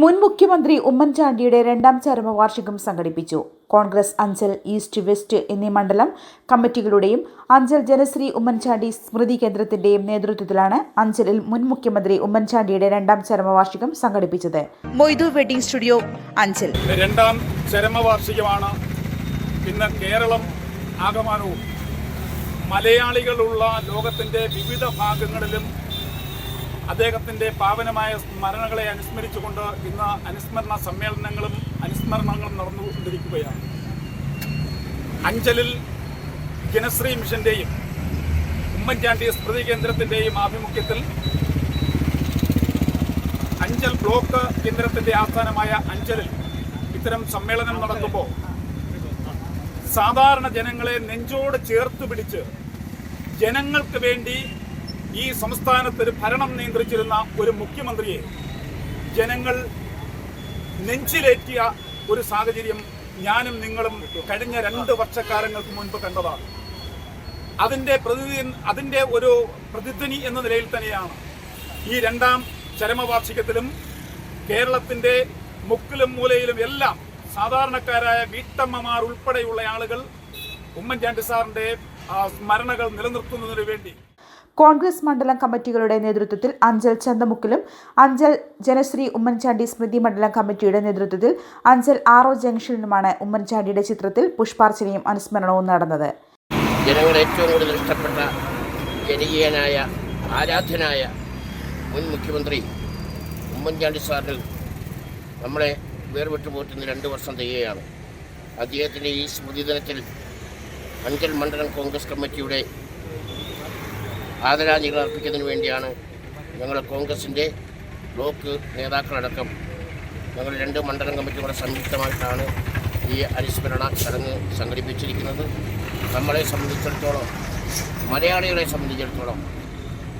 മുൻ മുഖ്യമന്ത്രി ഉമ്മൻചാണ്ടിയുടെ രണ്ടാം ചരമവാർഷികം സംഘടിപ്പിച്ചു. കോൺഗ്രസ് അഞ്ചൽ ഈസ്റ്റ് വെസ്റ്റ് എന്നീ മണ്ഡലം കമ്മിറ്റികളുടെയും അഞ്ചൽ ജനശ്രീ ഉമ്മൻചാണ്ടി സ്മൃതി കേന്ദ്രത്തിന്റെയും നേതൃത്വത്തിലാണ് അഞ്ചലിൽ മുൻ മുഖ്യമന്ത്രി ഉമ്മൻചാണ്ടിയുടെ രണ്ടാം ചരമവാർഷികം സംഘടിപ്പിച്ചത്. Moidu wedding studio Anchal. രണ്ടാം ചരമവാർഷികമാണ് ഇന്ന് കേരളം ആകമാനവും. മലയാളികളുള്ള ലോകത്തിന്റെ വിവിധ ഭാഗങ്ങളിലും അദ്ദേഹത്തിന്റെ പാവനമായ സ്മരണകളെ അനുസ്മരിച്ചുകൊണ്ട് ഇന്ന് അനുസ്മരണ സമ്മേളനങ്ങളും അനുസ്മരണങ്ങളും നടന്നുകൊണ്ടിരിക്കുകയാണ്. അഞ്ചലിൽ ജനശ്രീ മിഷന്റെയും ഉമ്മൻചാണ്ടി സ്മൃതി കേന്ദ്രത്തിന്റെയും ആഭിമുഖ്യത്തിൽ അഞ്ചൽ ബ്ലോക്ക് കേന്ദ്രത്തിന്റെ ആസ്ഥാനമായ അഞ്ചലിൽ ഇത്തരം സമ്മേളനം നടക്കുമ്പോൾ സാധാരണ ജനങ്ങളെ നെഞ്ചോട് ചേർത്ത് പിടിച്ച് ജനങ്ങൾക്ക് വേണ്ടി ഈ സംസ്ഥാനത്ത് ഭരണം നിയന്ത്രിച്ചിരുന്ന ഒരു മുഖ്യമന്ത്രിയെ ജനങ്ങൾ നെഞ്ചിലേറ്റിയ ഒരു സാഹചര്യം ഞാനും നിങ്ങളും കഴിഞ്ഞ രണ്ട് വർഷക്കാലങ്ങൾക്ക് മുൻപ് കണ്ടതാണ്. അതിന്റെ പ്രതിനിധി അതിന്റെ ഒരു പ്രതിധ്വനി എന്ന നിലയിൽ തന്നെയാണ് ഈ രണ്ടാം ചരമവാർഷികത്തിലും കേരളത്തിന്റെ മുക്കിലും മൂലയിലും എല്ലാം സാധാരണക്കാരായ വീട്ടമ്മമാർ ഉൾപ്പെടെയുള്ള ആളുകൾ ഉമ്മൻചാണ്ടി സാറിന്റെ സ്മരണകൾ നിലനിർത്തുന്നതിന് വേണ്ടി കോൺഗ്രസ് മണ്ഡലം കമ്മിറ്റികളുടെ നേതൃത്വത്തിൽ അഞ്ചൽ ചന്തമുക്കിലും അഞ്ചൽ ജനശ്രീ ഉമ്മൻചാണ്ടി സ്മൃതി മണ്ഡലം കമ്മിറ്റിയുടെ നേതൃത്വത്തിൽ അഞ്ചൽ ആറോ ജംഗ്ഷനിലുമാണ് ഉമ്മൻചാണ്ടിയുടെ ചിത്രത്തിൽ പുഷ്പാർച്ചനയും അനുസ്മരണവും നടന്നത്. ജനങ്ങൾ ഏറ്റവും കൂടുതൽ ഇഷ്ടപ്പെട്ട ജനകീയനായ ആരാധ്യനായ മുൻ മുഖ്യമന്ത്രി ഉമ്മൻചാണ്ടി സാറിന് നമ്മളെ വേർവിട്ടു പോറ്റുന്ന രണ്ട് വർഷം തികയാണ് അദ്ദേഹത്തിന്റെ ഈ സ്മൃതി ദിനത്തിൽ അഞ്ചൽ മണ്ഡലം കോൺഗ്രസ് കമ്മിറ്റിയുടെ ആദരാഞ്ജലികൾ അർപ്പിക്കുന്നതിന് വേണ്ടിയാണ് ഞങ്ങൾ കോൺഗ്രസിന്റെ ബ്ലോക്ക് നേതാക്കളടക്കം ഞങ്ങൾ രണ്ട് മണ്ഡലം കമ്മിറ്റികളുടെ സംയുക്തമായിട്ടാണ് ഈ അനുസ്മരണ ചടങ്ങ് സംഘടിപ്പിച്ചിരിക്കുന്നത്. നമ്മളെ സംബന്ധിച്ചിടത്തോളം മലയാളികളെ സംബന്ധിച്ചിടത്തോളം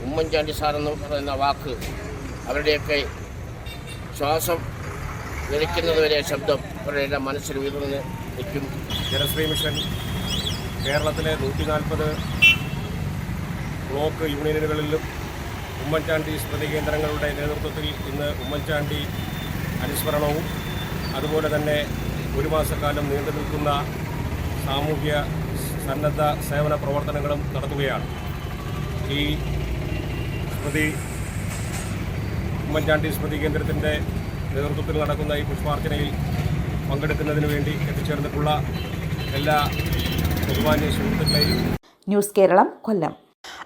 ഉമ്മൻചാണ്ടി സാർ എന്ന് പറയുന്ന വാക്ക് അവരുടെയൊക്കെ ശ്വാസം നിലയ്ക്കുന്നതുവരെ ശബ്ദം അവരുടെ മനസ്സിൽ ഉയർന്ന് നിൽക്കും ജനശ്രീ മിഷൻ കേരളത്തിലെ നൂറ്റി നാൽപ്പത് ബ്ലോക്ക് യൂണിയനുകളിലും ഉമ്മൻചാണ്ടി സ്മൃതി കേന്ദ്രങ്ങളുടെ നേതൃത്വത്തിൽ ഇന്ന് ഉമ്മൻചാണ്ടി അനുസ്മരണവും അതുപോലെ തന്നെ ഒരു മാസക്കാലം നീണ്ടു നിൽക്കുന്ന സാമൂഹ്യ സന്നദ്ധ സേവന പ്രവർത്തനങ്ങളും നടത്തുകയാണ് ഈ സ്മൃതി ഉമ്മൻചാണ്ടി സ്മൃതി കേന്ദ്രത്തിന്റെ നേതൃത്വത്തിൽ നടക്കുന്ന ഈ പുഷ്പാർച്ചനയിൽ പങ്കെടുക്കുന്നതിന് വേണ്ടി എത്തിച്ചേർന്നിട്ടുള്ള എല്ലാ ബഹുമാന്യ സുഹൃത്തുക്കളെയും ന്യൂസ് കേരളം കൊല്ലം.